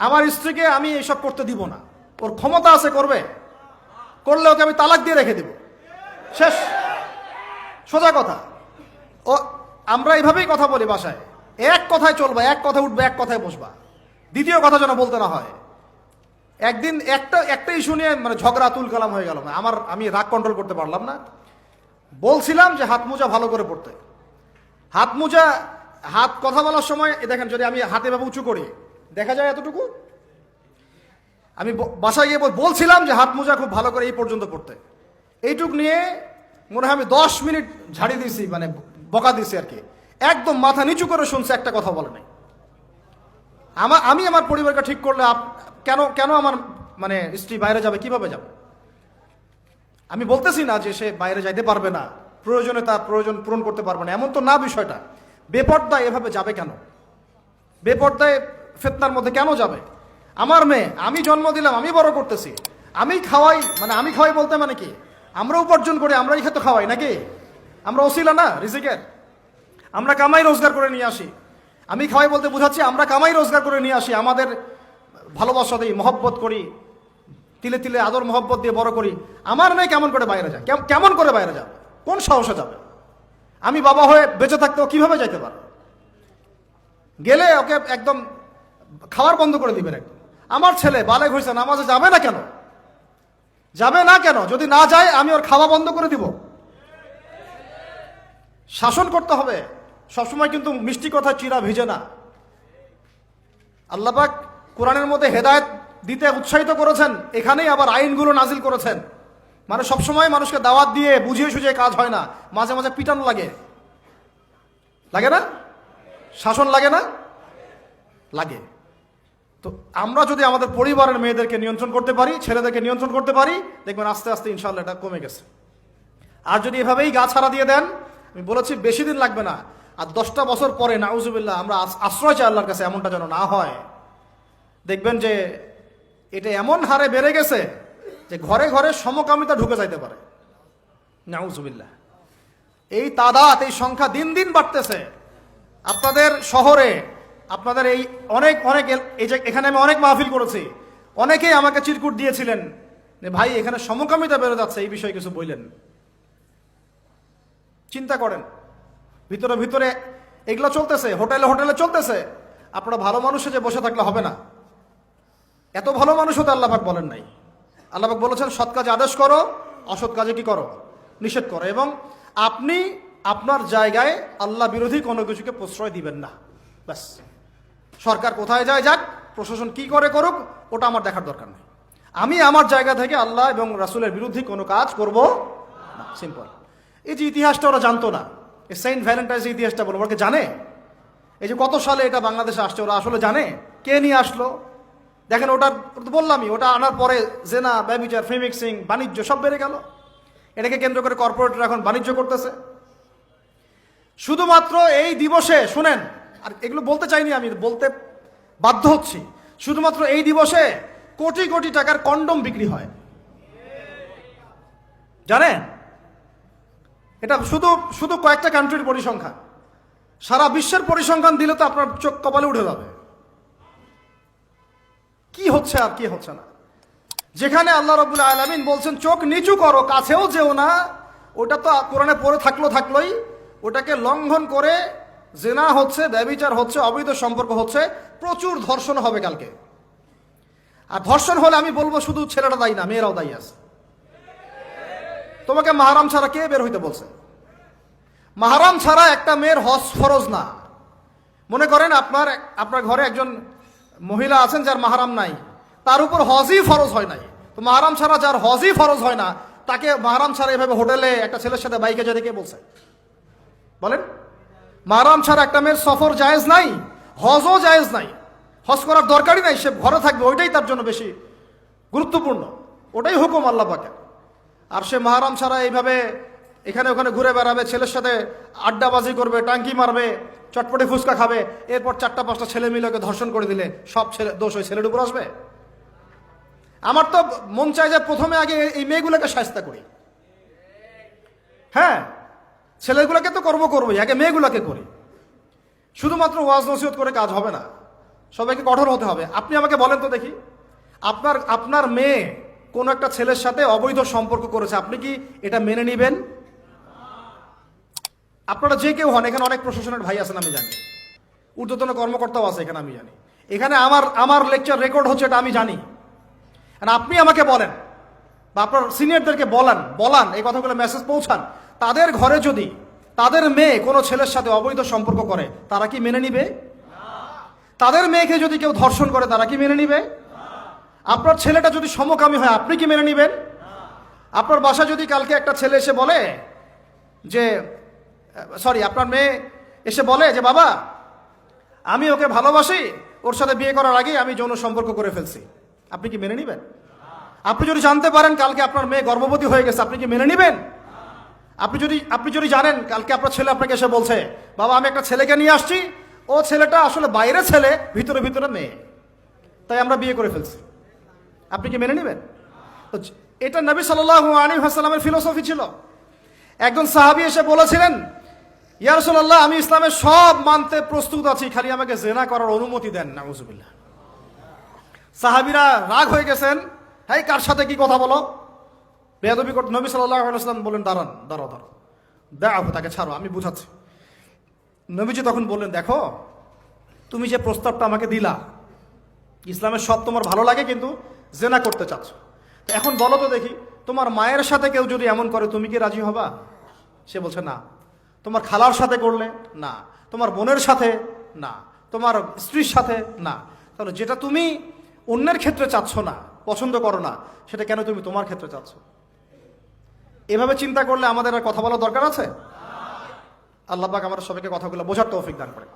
আমার স্ত্রীকে আমি এসব করতে দিব না। ওর ক্ষমতা আছে, করবে। করলে ওকে আমি তালাক দিয়ে রেখে দেব। শেষ। সোজা কথা। ও, আমরা এইভাবেই কথা বলি বাসায়। এক কথায় চলবা, এক কথা উঠবে, এক কথায় বসবা। দ্বিতীয় কথা যেন বলতে না হয়। একদিন একটা একটা ইস্যু নিয়ে মানে ঝগড়া তুল কালাম হয়ে গেল। আমার, আমি রাগ কন্ট্রোল করতে পারলাম না। বলছিলাম যে হাত মোজা ভালো করে পড়তে। হাত মোজা, হাত কথা বলার সময় দেখেন যদি আমি হাতে ভাবে উঁচু করি দেখা যায় এতটুকু? আমি বাসায় গিয়ে বলছিলাম যে হাত মোজা খুব ভালো করে এই পর্যন্ত পড়তে। এইটুক নিয়ে মনে হয় আমি দশ মিনিট ঝাড়ি দিয়েছি মানে বকা দিয়েছি আর কি। একদম মাথা নিচু করে শুনছে, একটা কথা বলে নাই। আমার আমি আমার পরিবারকে ঠিক করলে কেন কেন আমার মানে স্ত্রী বাইরে যাবে, কীভাবে যাবে? আমি বলতেছি না যে সে বাইরে যাইতে পারবে না, প্রয়োজনে তার প্রয়োজন পূরণ করতে পারবে না, এমন তো না বিষয়টা। বেপর্দায় এভাবে যাবে কেন? বেপর্দায় ফেতনার মধ্যে কেন যাবে? আমার মেয়ে, আমি জন্ম দিলাম, আমি বড় করতেছি। আমি খাওয়াই মানে আমি খাওয়াই বলতে মানে কি? আমরা উপার্জন করে, আমরাই খেতে খাওয়াই, নাকি? আমরা ওসিলা না, রিজিকের? আমরা কামাই রোজগার করে নিয়ে আসি। আমি খাওয়াই বলতে বুঝাচ্ছি, আমরা কামাই রোজগার করে নিয়ে আসি, আমাদের ভালোবাসা দিই, মহব্বত করি, তিলে তিলে আদর, মহব্বত দিয়ে বড় করি। আমার মেয়ে কেমন করে বাইরে যায়? কেম- কেমন করে বাইরে যাবে? কোন সাহসে যাবে? আমি বাবা হয়ে বেঁচে থাকতেও কীভাবে যাইতে পারো গেলে ওকে একদম খাওয়ার বন্ধ করে দিবেন একদম। আমার ছেলে বালেক হয়েছে, নামাজে যাবে না কেন? যাবে না কেন? যদি না যায়, আমি ওর খাওয়া বন্ধ করে দিব। শাসন করতে হবে। সবসময় কিন্তু মিষ্টি কথা চিরা ভিজে না। আল্লাপাক কোরআনের মধ্যে হেদায়েত দিতে উৎসাহিত করেছেন, এখানেই আবার আইনগুলো নাজিল করেছেন। মানে সবসময় মানুষকে দাওয়াত দিয়ে বুঝিয়ে সুঝিয়ে কাজ হয় না। মাঝে মাঝে পিটানো লাগে। লাগে না? শাসন লাগে না? লাগে। তো আমরা যদি আমাদের পরিবারের মেয়েদেরকে নিয়ন্ত্রণ করতে পারি, ছেলেদেরকে নিয়ন্ত্রণ করতে পারি, দেখবেন আস্তে আস্তে ইনশাল্লাহ এটা কমে গেছে। আর যদি এভাবেই গা ছাড়া দিয়ে দেন, আমি বলেছি বেশি দিন লাগবে না। আর দশটা বছর পরে, নাউজুবিল্লাহ, আমরা আশ্রয় চাই আল্লাহর কাছে এমনটা যেন না হয়। দেখবেন যে এটা এমন হারে বেড়ে গেছে যে ঘরে ঘরে সমকামিতা ঢুকে যাইতে পারে। নাউজুবিল্লাহ। এই তাদাত, এই সংখ্যা দিন দিন বাড়তেছে। আপনাদের শহরে আপনাদের এই অনেক অনেক এখানে আমি অনেক মাহফিল করেছি। অনেকেই আমাকে চিরকুট দিয়েছিলেন ভাই, এখানে সমকামিতা বেড়ে যাচ্ছে, এই বিষয়ে কিছু বললেন। চিন্তা করেন। ভিতরে ভিতরে এগুলো চলতেছে, হোটেলে হোটেলে চলতেছে। আপনারা ভালো মানুষে যে বসে থাকলে হবে না। এত ভালো মানুষ হতে আল্লাহাক বলেন নাই। আল্লাহাক বলেছেন, সৎ কাজে আদেশ করো, অসৎ কাজে কি করো? নিষেধ করো। এবং আপনি আপনার জায়গায় আল্লাহ বিরোধী কোনো কিছুকে প্রশ্রয় দিবেন না। ব্যাস। সরকার কোথায় যায় যাক, প্রশাসন কি করে করুক, ওটা আমার দেখার দরকার নেই। আমি আমার জায়গা থেকে আল্লাহ এবং রাসুলের বিরুদ্ধে কোনো কাজ করব সিম্পল এই যে ইতিহাসটা ওরা জানতো না, এই সেন্ট ভ্যালেন্টাইন্স ইতিহাসটা বলব ওরা জানে? এই যে কত সালে এটা বাংলাদেশে আসছে, ওরা আসলে জানে? কে নিয়ে আসলো? দেখেন ওটা ওটা বললামই, ওটা আনার পরে জেনা, ব্যবিচার ফ্রিমিক্সিং বাণিজ্য সব বেড়ে গেল। এটাকে কেন্দ্র করে কর্পোরেটরা এখন বাণিজ্য করতেছে। শুধুমাত্র এই দিবসে, শুনেন আর এগুলো বলতে চাইনি আমি, বলতে বাধ্য হচ্ছি। শুধুমাত্র এই দিবসে কোটি কোটি টাকার কন্ডম বিক্রি হয়। জানেন? এটা শুধু শুধু কয়েকটা কান্ট্রির পরিসংখ্যান। সারা বিশ্বের পরিসংখ্যান দিলে তো আপনার চোখ কপালে উঠে যাবে। কি হচ্ছে আর কি হচ্ছে না? যেখানে আল্লাহ রবুল আলমিন বলছেন, চোখ নিচু করো, কাছেও যেও না। ওটা তো কোরআনে পড়ে থাকল থাকলোই, ওটাকে লঙ্ঘন করে জেনা হচ্ছে, ব্যবিচার হচ্ছে, অবৈধ সম্পর্ক হচ্ছে, প্রচুর ধর্ষণ হবে কালকে। আর ধর্ষণ হলে আমি বলব শুধু ছেলেটা দায়ী না, মেয়েরাও দায়ী আছে। তোমাকে মাহারাম ছাড়া কে বের হইতে বলছে? মাহারাম ছাড়া একটা মেয়ের হজ ফরজ না। মনে করেন আপনার আপনার ঘরে একজন মহিলা আছেন যার মাহারাম নাই, তার উপর হজই ফরজ হয় নাই। তো মাহারাম ছাড়া যার হজই ফরজ হয় না, তাকে মাহারাম ছাড়া এভাবে হোটেলে একটা ছেলের সাথে বাইকে যেতে কে বলছে। বলেন? মাহারাম ছাড়া একটা মেয়ের সফর জায়েজ নাই, হজও জায়েজ নাই। হজ করার দরকারই নাই, সে ঘরে থাকবে, ওইটাই তার জন্য বেশি গুরুত্বপূর্ণ। ওটাই হুকুম আল্লাহ পাকে আর সে মাহারাম ছাড়া এইভাবে এখানে ওখানে ঘুরে বেড়াবে, ছেলের সাথে আড্ডাবাজি করবে, টাঙ্কি মারবে, চটপটে ফুচকা খাবে, এরপর চারটা পাঁচটা ছেলে মিলে ওকে ধর্ষণ করে দিলে সব ছেলে, দোষ ওই ছেলের উপর আসবে? আমার তো মন চায় যে প্রথমে আগে এই মেয়েগুলোকে সাজতা করি। হ্যাঁ ছেলেগুলোকে তো কর্ম করবোই, আগে মেয়েগুলোকে করি। শুধুমাত্র ওয়াজ নসিহত করে কাজ হবে না। সবাইকে কঠোর হতে হবে। আপনি আমাকে বলেন তো দেখি, আপনার আপনার মেয়ে কোন একটা ছেলের সাথে অবৈধ সম্পর্ক করেছে, আপনি কি এটা মেনে নেবেন? আপনারা যে কেউ হন, এখানে অনেক প্রশাসনের ভাই আছেন, আমি জানি। ঊর্ধ্বতন কর্মকর্তাও আছে, এখানে আমি জানি। এখানে আমার আমার লেকচার রেকর্ড হচ্ছে এটা আমি জানি। আপনি আমাকে বলেন, বা আপনার সিনিয়রদেরকে বলান বলান, এই কথাগুলো মেসেজ পৌঁছান। তাদের ঘরে যদি তাদের মেয়ে কোনো ছেলের সাথে অবৈধ সম্পর্ক করে, তারা কি মেনে নিবে? তাদের মেয়েকে যদি কেউ ধর্ষণ করে, তারা কি মেনে নিবে? আপনার ছেলেটা যদি সমকামী হয়, আপনি কি মেনে নিবেন? আপনার বাসা যদি কালকে একটা ছেলে এসে বলে যে, সরি, আপনার মেয়ে এসে বলে যে, বাবা, আমি ওকে ভালোবাসি, ওর সাথে বিয়ে করার আগে আমি যৌন সম্পর্ক করে ফেলছি। আপনি কি মেনে নেবেন? আপনি যদি জানতে পারেন কালকে আপনার মেয়ে গর্ভবতী হয়ে গেছে, আপনি কি মেনে নেবেন? আপনি যদি আপনি যদি জানেন, কালকে আপনার ছেলে আপনাকে এসে বলছে, বাবা, আমি একটা ছেলেকে নিয়ে আসছি, ও ছেলেটা আসলে বাইরে ছেলে, ভিতরে ভিতরে মেয়ে। তাই আমরা বিয়ে করে ফেলছি। আপনি কি মেনে নেবেন? এটা নবী সাল্লাহ আলী হাসালামের ফিলোসফি ছিল। একজন সাহাবি এসে বলেছিলেন ইয়ারসোল্লাহ আমি ইসলামের সব মানতে প্রস্তুত আছি, খালি আমাকে জেনা করার অনুমতি দেন, নাউজুবিল্লাহ। সাহাবিরা রাগ হয়ে গেছেন হ্যাঁ কার সাথে কি কথা বলো? বেয়াদবি করতে নবী সাল্লাহ আলাইসাল্লাম বললেন, দাঁড়ান, দাঁড়াও দাঁড়াও। দেখো তাকে ছাড়ো, আমি বুঝাচ্ছি। নবীজি তখন বললেন, দেখো, তুমি যে প্রস্তাবটা আমাকে দিলা, ইসলামের সব তোমার ভালো লাগে, কিন্তু জেনা করতে চাচ্ছ। তো এখন বলো তো দেখি, তোমার মায়ের সাথে কেউ যদি এমন করে, তুমি কি রাজি হবা? সে বলছে, না। তোমার খালার সাথে করলে? না। তোমার বোনের সাথে? না। তোমার স্ত্রীর সাথে? না। তাহলে যেটা তুমি অন্যের ক্ষেত্রে চাচ্ছ না, পছন্দ করো না, সেটা কেন তুমি তোমার ক্ষেত্রে চাচ্ছ? এভাবে চিন্তা করলে আমাদের আর কথা বলার দরকার আছে? আল্লাহ পাক আমাদের সবাইকে কথাগুলো বোঝার তৌফিক দান করে